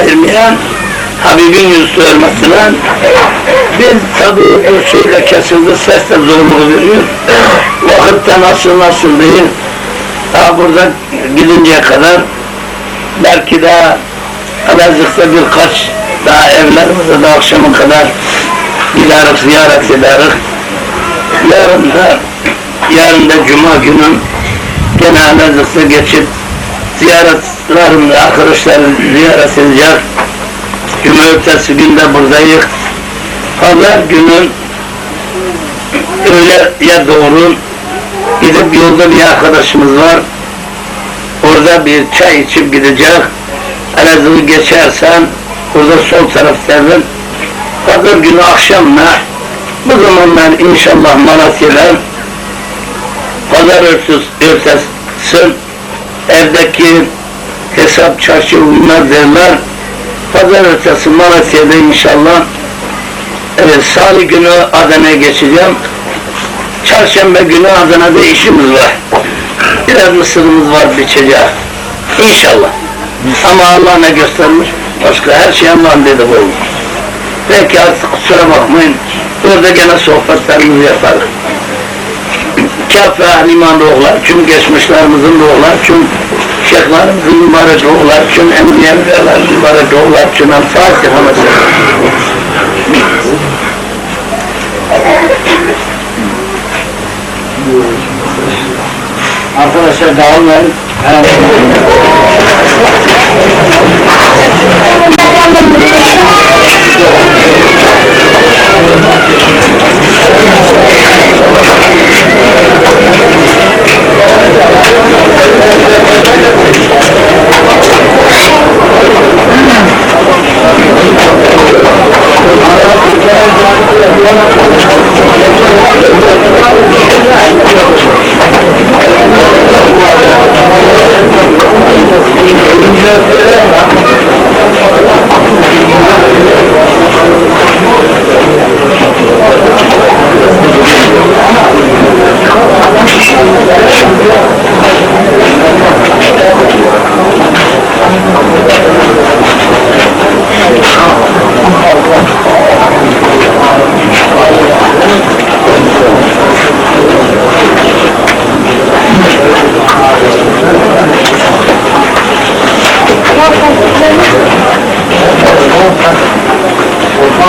ayırmayan Habibin Yusuf ölmesiyle bir tabi ölçüyle kesildi, ses de zorluğu veriyor. Vakitte nasıl nasıl değil. Daha burada gidinceye kadar belki daha Elazığ'da birkaç daha evlerimize de akşama kadar gideriz, ziyaret ederiz. Yarın da yarın da Cuma günü gene Elazığ'da geçip ziyaretlerimle arkadaşları ziyaret edeceğiz. Cuma ötesi günde buradayız. Pazar günü öğleye doğru gidip yolda bir arkadaşımız var. Orada bir çay içip gidecek. Elazığ'ı geçersen burada sol taraftadır. Pazar günü akşamına bu zamanlar inşallah Malatya'dan pazar örtüsü, örtüsü evdeki hesap çarşı bunlar derler. Pazar ötesi Malatya'da inşallah evet, salı günü Adana'ya geçeceğim. Çarşamba günü Adana'da işimiz var. Biraz mısırımız var biçeceğiz. İnşallah. Ama Allah ne göstermiş? Başka her şey Allah'ın dedi bu. Peki artık kusura bakmayın. Orada gene sohbetlerimizi yaparız. Kafe liman ruhlar, tüm geçmişlerimizin ruhlar, tüm şeyhlerimizin mübarek ruhlar, tüm emniyetlerin mübarek ruhlar, tüm el Fatiha mesela. Arkadaşlar dağılmayın.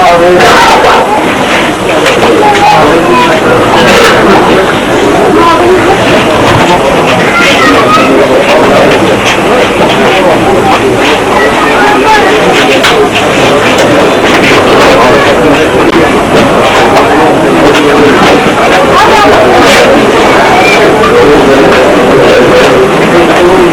Thank you.